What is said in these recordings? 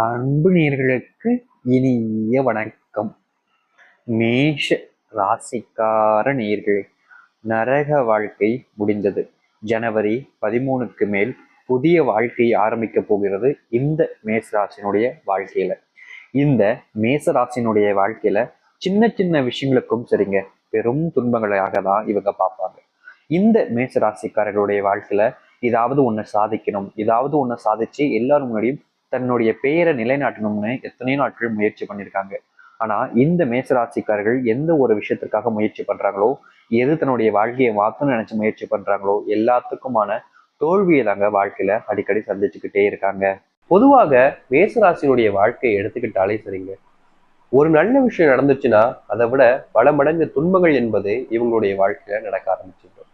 அன்பு நேர்களுக்கு இனிய வணக்கம். மேஷ ராசிக்கார நேர்கள் நரக வாழ்க்கை முடிந்தது. ஜனவரி பதிமூணுக்கு மேல் புதிய வாழ்க்கை ஆரம்பிக்க போகிறது இந்த மேச ராசினுடைய வாழ்க்கையில. இந்த மேச ராசினுடைய வாழ்க்கையில சின்ன சின்ன விஷயங்களுக்கும் சரிங்க பெரும் துன்பங்களாக தான் இவங்க பார்ப்பாங்க. இந்த மேச ராசிக்காரர்களுடைய வாழ்க்கையில ஏதாவது ஒன்று சாதிக்கணும் ஏதாவது ஒன்று சாதிச்சு எல்லாரும் முன்னாடியும் தன்னுடைய பெயரை நிலைநாட்டணும்னு எத்தனையோ நாட்கள் முயற்சி பண்ணியிருக்காங்க. ஆனா இந்த மேசராசிக்காரர்கள் எந்த ஒரு விஷயத்திற்காக முயற்சி பண்றாங்களோ எது தன்னுடைய வாழ்க்கையை மாத்தணும்னு நினைச்சு முயற்சி பண்றாங்களோ எல்லாத்துக்குமான தோல்வியை தாங்க வாழ்க்கையில அடிக்கடி சந்திச்சுக்கிட்டே இருக்காங்க. பொதுவாக மேசராசியினுடைய வாழ்க்கையை எடுத்துக்கிட்டாலே சரிங்க. ஒரு நல்ல விஷயம் நடந்துச்சுன்னா அதை விட பல மடங்கு துன்பங்கள் என்பது இவங்களுடைய வாழ்க்கையில நடக்க ஆரம்பிச்சிடும்.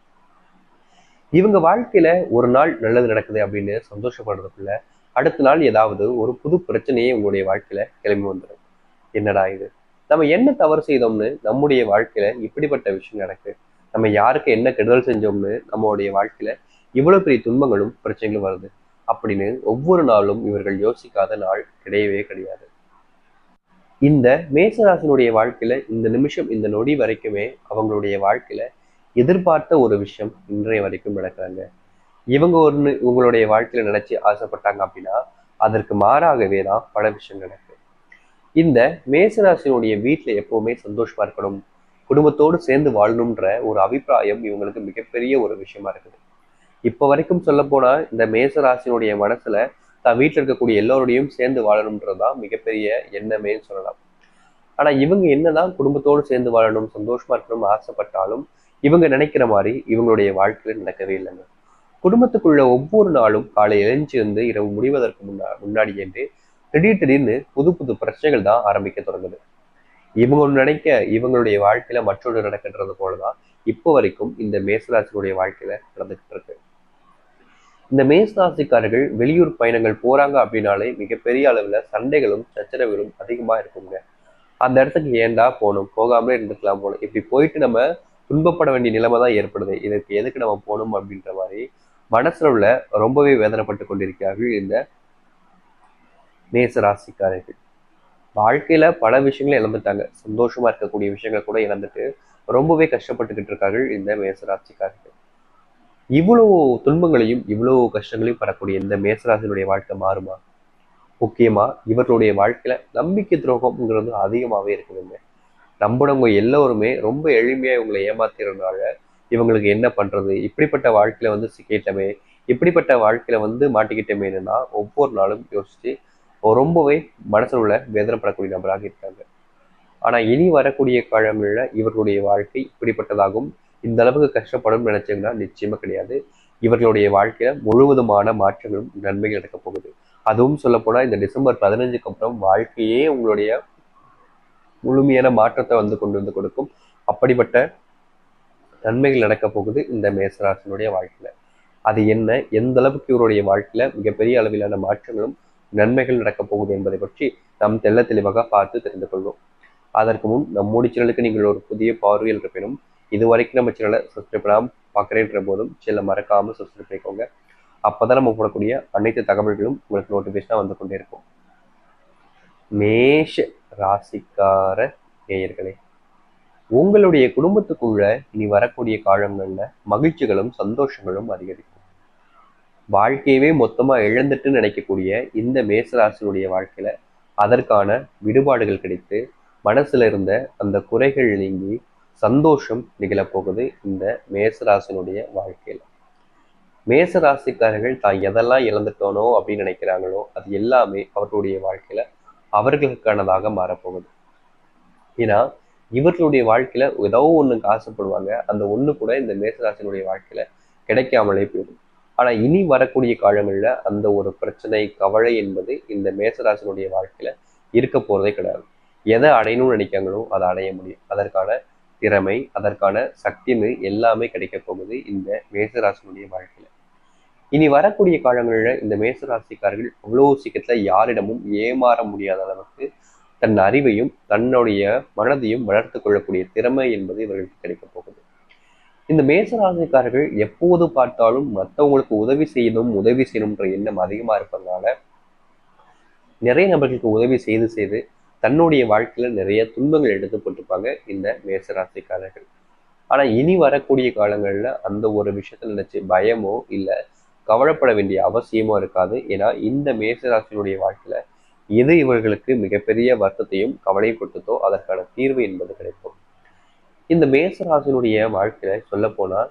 இவங்க வாழ்க்கையில ஒரு நாள் நல்லது நடக்குது அப்படின்னு சந்தோஷப்படுறதுக்குள்ள அடுத்த நாள் ஏதாவது ஒரு புது பிரச்சனையே உங்களுடைய வாழ்க்கையில கிளம்பி வந்துடும் என்னடா இது? நம்ம என்ன தவறு செய்தோம்னு நம்முடைய வாழ்க்கையில இப்படிப்பட்ட விஷயம் நடக்கு? நம்ம யாருக்கு என்ன கெடுதல் செஞ்சோம்னு நம்மளுடைய வாழ்க்கையில இவ்வளவு பெரிய துன்பங்களும் பிரச்சனைகளும் வருது. அப்படின்னு ஒவ்வொரு நாளும் இவர்கள் யோசிக்காத நாள் கிடையவே கிடையாது. இந்த மேசராசினுடைய வாழ்க்கையில இந்த நிமிஷம் இந்த நொடி வரைக்குமே அவங்களுடைய வாழ்க்கையில எதிர்பார்த்த ஒரு விஷயம் இன்றைய வரைக்கும் நடக்கிறாங்க இவங்க ஒன்று உங்களுடைய வாழ்க்கையில நினைச்சு ஆசைப்பட்டாங்க அப்படின்னா அதற்கு மாறாகவே தான் பல விஷயம் நடக்கு. இந்த மேசராசினுடைய வீட்டுல எப்பவுமே சந்தோஷமா இருக்கணும் குடும்பத்தோடு சேர்ந்து வாழணுன்ற ஒரு அபிப்பிராயம் இவங்களுக்கு மிகப்பெரிய ஒரு விஷயமா இருக்குது. இப்ப வரைக்கும் சொல்ல போனா இந்த மேசராசினுடைய மனசுல தான் வீட்டில் இருக்கக்கூடிய எல்லோருடையும் சேர்ந்து வாழணும்ன்றதுதான் மிகப்பெரிய எண்ணமேன்னு சொல்லலாம். ஆனா இவங்க என்னதான் குடும்பத்தோடு சேர்ந்து வாழணும் சந்தோஷமா இருக்கணும் ஆசைப்பட்டாலும் இவங்க நினைக்கிற மாதிரி இவங்களுடைய வாழ்க்கையில நடக்கவே இல்லைங்க. குடும்பத்துக்குள்ள ஒவ்வொரு நாளும் காலை எழுஞ்சி வந்து இரவு முடிவதற்கு முன்னா முன்னாடி என்று திடீர் திடீர்னு புது புது பிரச்சனைகள் தான் ஆரம்பிக்க தொடங்குது. இவங்க நினைக்க இவங்களுடைய வாழ்க்கையில மற்றொன்று நடக்கின்றது போலதான் இப்போ வரைக்கும் இந்த மேசராசினுடைய வாழ்க்கையில நடந்துகிட்டு இருக்கு. இந்த மேசராசிக்காரர்கள் வெளியூர் பயணங்கள் போறாங்க அப்படின்னாலே மிகப்பெரிய அளவுல சண்டைகளும் சச்சரவுகளும் அதிகமா இருக்குங்க. அந்த இடத்துக்கு ஏன்டா போகணும்? போகாமலே இருந்துக்கலாம் போகணும் இப்படி போயிட்டு நம்ம துன்பப்பட வேண்டிய நிலைமை தான் ஏற்படுது. இதற்கு எதுக்கு நம்ம போகணும் அப்படின்ற மாதிரி மனசுல உள்ள ரொம்பவே வேதனைப்பட்டு கொண்டிருக்கிறார்கள் இந்த மேச ராசிக்காரர்கள். வாழ்க்கையில பல விஷயங்களை இழந்துட்டாங்க. சந்தோஷமா இருக்கக்கூடிய விஷயங்கள் கூட இழந்துட்டு ரொம்பவே கஷ்டப்பட்டுக்கிட்டு இருக்கார்கள் இந்த மேச ராசிக்காரர்கள். இவ்வளவு துன்பங்களையும் இவ்வளவு கஷ்டங்களையும் பெறக்கூடிய இந்த மேசராசினுடைய வாழ்க்கை மாறுமா? முக்கியமா இவர்களுடைய வாழ்க்கையில நம்பிக்கை துரோகம்ங்கிறது அதிகமாவே இருக்குதுங்க. நம்பினவங்க எல்லோருமே ரொம்ப எளிமையா இவங்களை ஏமாத்திறதுனால இவங்களுக்கு என்ன பண்றது? இப்படிப்பட்ட வாழ்க்கையில வந்து சிக்கிட்டமே இப்படிப்பட்ட வாழ்க்கையில வந்து மாட்டிக்கிட்டமேனா ஒவ்வொரு நாளும் யோசிச்சு ரொம்பவே மனசில் உள்ள வேதனைப்படக்கூடிய நபராக இருக்காங்க. ஆனா இனி வரக்கூடிய காலங்களில் இவர்களுடைய வாழ்க்கை இப்படிப்பட்டதாகும். இந்த அளவுக்கு கஷ்டப்படும் நினைச்சீங்கன்னா நிச்சயமா கிடையாது. இவர்களுடைய வாழ்க்கையில முழுவதுமான மாற்றங்களும் நன்மைகள் நடக்க போகுது. அதுவும் சொல்ல போனா இந்த டிசம்பர் பதினஞ்சுக்கு அப்புறம் வாழ்க்கையே உங்களுடைய முழுமையான மாற்றத்தை வந்து கொண்டு வந்து கொடுக்கும். அப்படிப்பட்ட நன்மைகள் நடக்க போகுது இந்த மேசராசனுடைய வாழ்க்கையில. அது என்ன? எந்த அளவுக்கு இவருடைய வாழ்க்கையில மிகப்பெரிய அளவிலான மாற்றங்களும் நன்மைகள் நடக்க போகுது என்பதை பற்றி நாம் தெல்ல தெளிவாக பார்த்து தெரிந்து கொள்வோம். அதற்கு முன் நம்முடைய சேனலுக்கு நீங்கள் ஒரு புதிய பார்வையில் இருப்பினும் இதுவரைக்கும் நம்ம சேனலை சப்ஸ்கிரைப் பண்ணாமல் பார்க்குறேன்ற போதும் சேனலை மறக்காமல் சப்ஸ்கிரைப் பண்ணிக்கோங்க. அப்போதான் நம்ம போடக்கூடிய அனைத்து தகவல்களும் உங்களுக்கு நோட்டிஃபிகேஷனாக வந்து கொண்டே இருக்கும். மேஷ ராசிக்கார நேயர்களே உங்களுடைய குடும்பத்துக்குள்ள இனி வரக்கூடிய காலங்களில் மகிழ்ச்சிகளும் சந்தோஷங்களும் அதிகரிக்கும். வாழ்க்கையவே மொத்தமாக இழந்துட்டு நினைக்கக்கூடிய இந்த மேசராசினுடைய வாழ்க்கையில அதற்கான விடுபாடுகள் கிடைத்து மனசுல இருந்த அந்த குறைகள் நீங்கி சந்தோஷம் நிகழப்போகுது இந்த மேசராசினுடைய வாழ்க்கையில். மேசராசிக்காரர்கள் தான் எதெல்லாம் இழந்துட்டோனோ அப்படின்னு நினைக்கிறாங்களோ அது எல்லாமே அவர்களுடைய வாழ்க்கையில அவர்களுக்கானதாக மாறப்போகுது. ஏன்னா இவர்களுடைய வாழ்க்கையில ஏதோ ஒண்ணுக்கு ஆசைப்படுவாங்க அந்த ஒண்ணு கூட இந்த மேசராசினுடைய வாழ்க்கையில கிடைக்காமலே போயிடும். ஆனா இனி வரக்கூடிய காலங்கள்ல அந்த ஒரு பிரச்சனை கவலை என்பது இந்த மேசராசினுடைய வாழ்க்கையில இருக்க போறதே கிடையாது. எதை அடையணும்னு நினைக்காங்களோ அதை அடைய முடியும். அதற்கான திறமை அதற்கான சக்தின்னு எல்லாமே கிடைக்க போகுது இந்த மேசராசினுடைய வாழ்க்கையில. இனி வரக்கூடிய காலங்களில் இந்த மேசராசிக்காரர்கள் அவ்வளோ சீக்கிரத்துல யாரிடமும் ஏமாற முடியாத அளவுக்கு தன் அறிவையும் தன்னுடைய மனதையும் வளர்த்து கொள்ளக்கூடிய திறமை என்பது இவர்களுக்கு கிடைக்கப் போகுது. இந்த மேசராசிக்காரர்கள் எப்போது பார்த்தாலும் மற்றவங்களுக்கு உதவி செய்யணும் உதவி செய்யணும்ன்ற எண்ணம் அதிகமா இருப்பதனால நிறைய நபர்களுக்கு உதவி செய்து செய்து தன்னுடைய வாழ்க்கையில நிறைய துன்பங்கள் எடுத்துப்பட்டிருப்பாங்க இந்த மேசராசிக்காரர்கள் ஆனா இனி வரக்கூடிய காலங்கள்ல அந்த ஒரு விஷயத்த நினைச்சு பயமோ இல்ல கவலைப்பட வேண்டிய அவசியமோ இருக்காது. ஏன்னா இந்த மேசராசினுடைய வாழ்க்கையில எது இவர்களுக்கு மிகப்பெரிய வருத்தத்தையும் கவலையும் கொடுத்ததோ அதற்கான தீர்வு என்பது கிடைக்கும் இந்த மேசராசினுடைய வாழ்க்கையில சொல்ல போனால்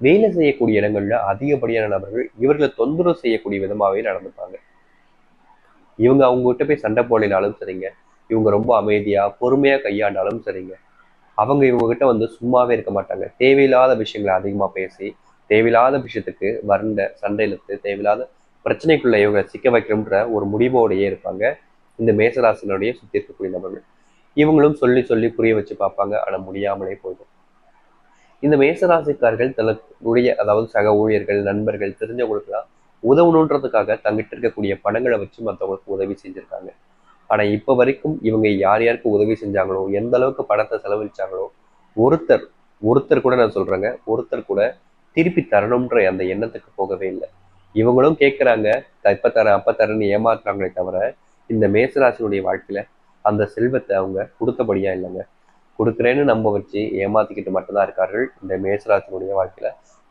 வேலை செய்யக்கூடிய இடங்கள்ல அதிகப்படியான நபர்கள் இவர்களை தொந்தரவு செய்யக்கூடிய விதமாவே நடந்துப்பாங்க. இவங்க அவங்க கிட்ட போய் சண்டை போடலினாலும் சரிங்க. இவங்க ரொம்ப அமைதியா பொறுமையா கையாண்டாலும் சரிங்க. அவங்க இவங்க கிட்ட வந்து சும்மாவே இருக்க மாட்டாங்க. தேவையில்லாத விஷயங்களை அதிகமா பேசி தேவையில்லாத விஷயத்துக்கு வறண்ட சண்டை இழுத்து தேவையில்லாத பிரச்சனைக்குள்ள இவங்க சிக்க வைக்கணும்ன்ற ஒரு முடிவோடையே இருப்பாங்க. இந்த மேசராசினுடைய சுத்தி இருக்கக்கூடிய நபர்கள். இவங்களும் சொல்லி சொல்லி புரிய வச்சு பார்ப்பாங்க. ஆனா முடியாமலே போயிடும். இந்த மேசராசிக்காரர்கள் தன்னுடைய அதாவது சக ஊழியர்கள் நண்பர்கள் தெரிஞ்சவங்களுக்குலாம் உதவணுன்றதுக்காக தங்கிட்ட இருக்கக்கூடிய பணங்களை வச்சு மற்றவங்களுக்கு உதவி செஞ்சிருக்காங்க. ஆனா இப்ப வரைக்கும் இவங்க யார் யாருக்கு உதவி செஞ்சாங்களோ எந்த அளவுக்கு பணத்தை செலவழிச்சாங்களோ ஒருத்தர் ஒருத்தர் கூட நான் சொல்றேங்க ஒருத்தர் கூட திருப்பி தரணும்ன்ற அந்த எண்ணத்துக்கு போகவே இல்லை. இவங்களும் கேட்குறாங்க இப்ப தரேன் அப்ப தரேன்னு ஏமாத்துறாங்களே தவிர இந்த மேசராசினுடைய வாழ்க்கையில அந்த செல்வத்தை அவங்க கொடுத்தபடியா இல்லைங்க. கொடுக்குறேன்னு நம்ப வச்சு ஏமாத்திக்கிட்டு மட்டும்தான் இருக்கார்கள் இந்த மேசராசினுடைய வாழ்க்கையில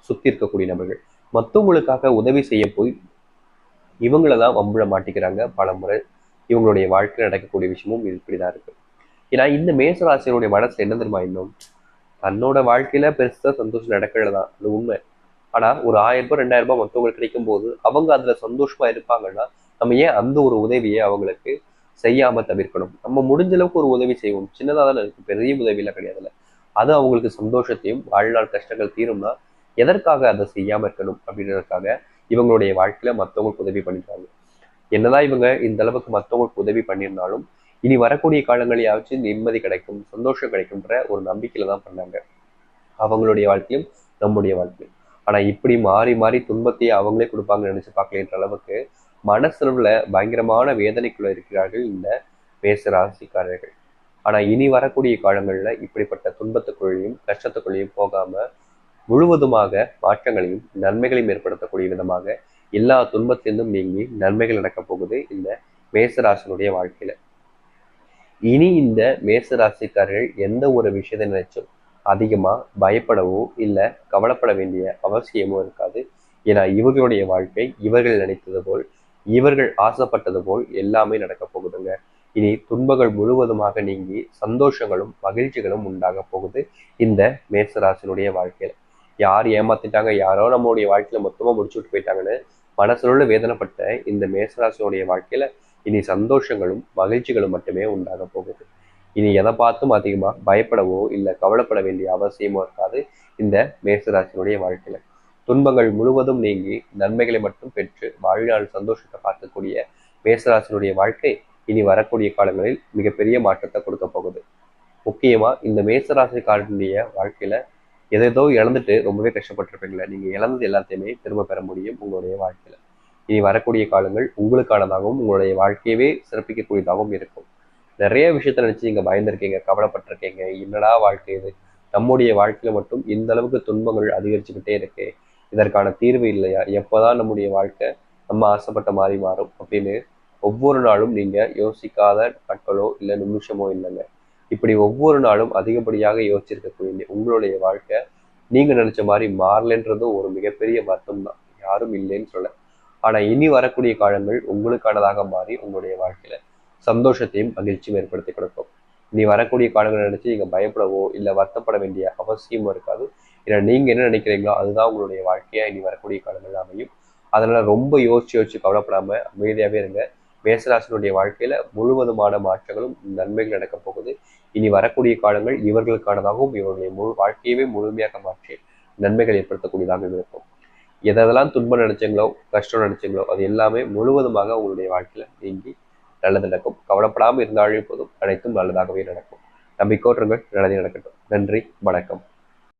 சுத்தி இருக்கக்கூடிய நபர்கள். மற்றவங்களுக்காக உதவி செய்ய போய் இவங்கள தான் வம்புல மாட்டிக்கிறாங்க பல முறை. இவங்களுடைய வாழ்க்கையில் நடக்கக்கூடிய விஷயமும் இப்படிதான் இருக்கு. ஏன்னா இந்த மேசராசினுடைய மனசு என்ன தெரியுமா இன்னும்? தன்னோட வாழ்க்கையில பெருசா சந்தோஷம் நடக்கிறதான் அது உண்மை. ஆனா ஒரு ஆயிரம் ரூபாய் ரெண்டாயிரம் ரூபாய் மற்றவங்களுக்கு கிடைக்கும் போது அவங்க அதுல சந்தோஷமா இருப்பாங்கன்னா நம்ம ஏன் அந்த ஒரு உதவியை அவங்களுக்கு செய்யாம தவிர்க்கணும்? நம்ம முடிஞ்ச அளவுக்கு ஒரு உதவி செய்வோம். சின்னதாக தானே இருக்கு பெரிய உதவியெல்லாம் கிடையாதுல்ல அது அவங்களுக்கு சந்தோஷத்தையும் வாழ்நாள் கஷ்டங்கள் தீரும்னா எதற்காக அதை செய்யாம இருக்கணும் அப்படின்றதுக்காக இவங்களுடைய வாழ்க்கையில மற்றவங்களுக்கு உதவி பண்ணிடுறாங்க என்னதான் இவங்க இந்த அளவுக்கு மற்றவங்களுக்கு உதவி பண்ணியிருந்தாலும் இனி வரக்கூடிய காலங்களையாச்சும் நிம்மதி கிடைக்கும் சந்தோஷம் கிடைக்கும்ன்ற ஒரு நம்பிக்கையில தான் பண்ணாங்க. அவங்களுடைய வாழ்க்கையும் நம்முடைய வாழ்க்கையும். ஆனா இப்படி மாறி மாறி துன்பத்தையே அவங்களே கொடுப்பாங்கன்னு நினைச்சு பார்க்கலன்ற அளவுக்கு மனசுல பயங்கரமான வேதனைக்குள்ள இருக்கிறார்கள் இந்த மேசராசிக்காரர்கள் ஆனா இனி வரக்கூடிய காலங்களில் இப்படிப்பட்ட துன்பத்துக்குள்ளேயும் கஷ்டத்துக்குள்ளேயும் போகாம முழுவதுமாக மாற்றங்களையும் நன்மைகளையும் ஏற்படுத்தக்கூடிய விதமாக எல்லா துன்பத்திலிருந்தும் நீங்கி நன்மைகள் நடக்கப் போகுது இந்த மேசராசனுடைய வாழ்க்கையில. இனி இந்த மேசராசிக்காரர்கள் எந்த ஒரு விஷயத்தை நினைச்சும் அதிகமாக பயப்படவோ இல்லை கவலைப்பட வேண்டிய அவசியமோ இருக்காது. ஏன்னா இவர்களுடைய வாழ்க்கை இவர்கள் நினைத்தது போல் இவர்கள் ஆசைப்பட்டது போல் எல்லாமே நடக்க போகுதுங்க. இனி துன்பங்கள் முழுவதுமாக நீங்கி சந்தோஷங்களும் மகிழ்ச்சிகளும் உண்டாக போகுது இந்த மேசராசினுடைய வாழ்க்கையில். யார் ஏமாத்திட்டாங்க யாரோ நம்மளுடைய வாழ்க்கையில மொத்தமாக முடிச்சு விட்டு போயிட்டாங்கன்னு மனசுல வேதனைப்பட்ட இந்த மேசராசினுடைய வாழ்க்கையில இனி சந்தோஷங்களும் மகிழ்ச்சிகளும் மட்டுமே உண்டாக போகுது. இனி எதை பார்த்தும் அதிகமா பயப்படவோ இல்லை கவலைப்பட வேண்டிய அவசியமோ இருக்காது இந்த மேசராசினுடைய வாழ்க்கையில். துன்பங்கள் முழுவதும் நீங்கி நன்மைகளை மட்டும் பெற்று வாழ்நாள் சந்தோஷத்தை பார்க்கக்கூடிய மேசராசினுடைய வாழ்க்கை இனி வரக்கூடிய காலங்களில் மிகப்பெரிய மாற்றத்தை கொடுக்க போகுது. முக்கியமா இந்த மேசராசிக்காரனுடைய வாழ்க்கையில எதேதோ இழந்துட்டு ரொம்பவே கஷ்டப்பட்டிருப்பீங்களே நீங்க இழந்தது எல்லாத்தையுமே திரும்ப பெற முடியும் உங்களுடைய வாழ்க்கையில. இனி வரக்கூடிய காலங்கள் உங்களுக்கானதாகவும் உங்களுடைய வாழ்க்கையவே சிறப்பிக்கக்கூடியதாகவும் இருக்கும். நிறைய விஷயத்த நினைச்சு நீங்கள் பயந்துருக்கீங்க கவலைப்பட்டிருக்கீங்க. என்னடா வாழ்க்கை இது? நம்முடைய வாழ்க்கையில மட்டும் இந்த அளவுக்கு துன்பங்கள் அதிகரிச்சுக்கிட்டே இருக்கு. இதற்கான தீர்வு இல்லையா? எப்போதான் நம்முடைய வாழ்க்கை நம்ம ஆசைப்பட்ட மாதிரி மாறும்? அப்படின்னு ஒவ்வொரு நாளும் நீங்க யோசிக்காத நாட்களோ இல்லை நிமிஷமோ இல்லைங்க. இப்படி ஒவ்வொரு நாளும் அதிகப்படியாக யோசிச்சிருக்கக்கூடிய உங்களுடைய வாழ்க்கை நீங்க நினைச்ச மாதிரி மாறலன்றதும் ஒரு மிகப்பெரிய வருத்தம் தான் யாரும் இல்லைன்னு சொல்ல ஆனா இனி வரக்கூடிய காலங்கள் உங்களுக்கானதாக மாறி உங்களுடைய வாழ்க்கையில சந்தோஷத்தையும் மகிழ்ச்சியும் ஏற்படுத்தி கொடுக்கும். இனி வரக்கூடிய காலங்களை நினைச்சு நீங்க பயப்படவோ இல்லை வருத்தப்பட வேண்டிய அவசியமும் இருக்காது. ஏன்னா நீங்க என்ன நினைக்கிறீங்களோ அதுதான் உங்களுடைய வாழ்க்கையா இனி வரக்கூடிய காலங்கள் அமையும். அதனால ரொம்ப யோசிச்சு யோசிச்சு கவலைப்படாம அமைதியாவே இருங்க. மேசராசனுடைய வாழ்க்கையில முழுவதுமான மாற்றங்களும் நன்மைகள் நடக்க போகுது. இனி வரக்கூடிய காலங்கள் இவர்களுக்கானதாகவும் இவருடைய முழு வாழ்க்கையவே முழுமையாக மாற்றி நன்மைகள் ஏற்படுத்தக்கூடியதாக இருக்கும். எதெல்லாம் துன்பம் நினைச்சீங்களோ கஷ்டம் நினைச்சீங்களோ அது எல்லாமே முழுவதுமாக உங்களுடைய வாழ்க்கையில நீங்கி நல்லது நடக்கும். கவலைப்படாமல் இருந்தாலே போதும். அனைத்தும் நல்லதாகவே நடக்கும். நம்பிக்கோட்டுங்கள் நல்லதே நடக்கட்டும். நன்றி. வணக்கம்.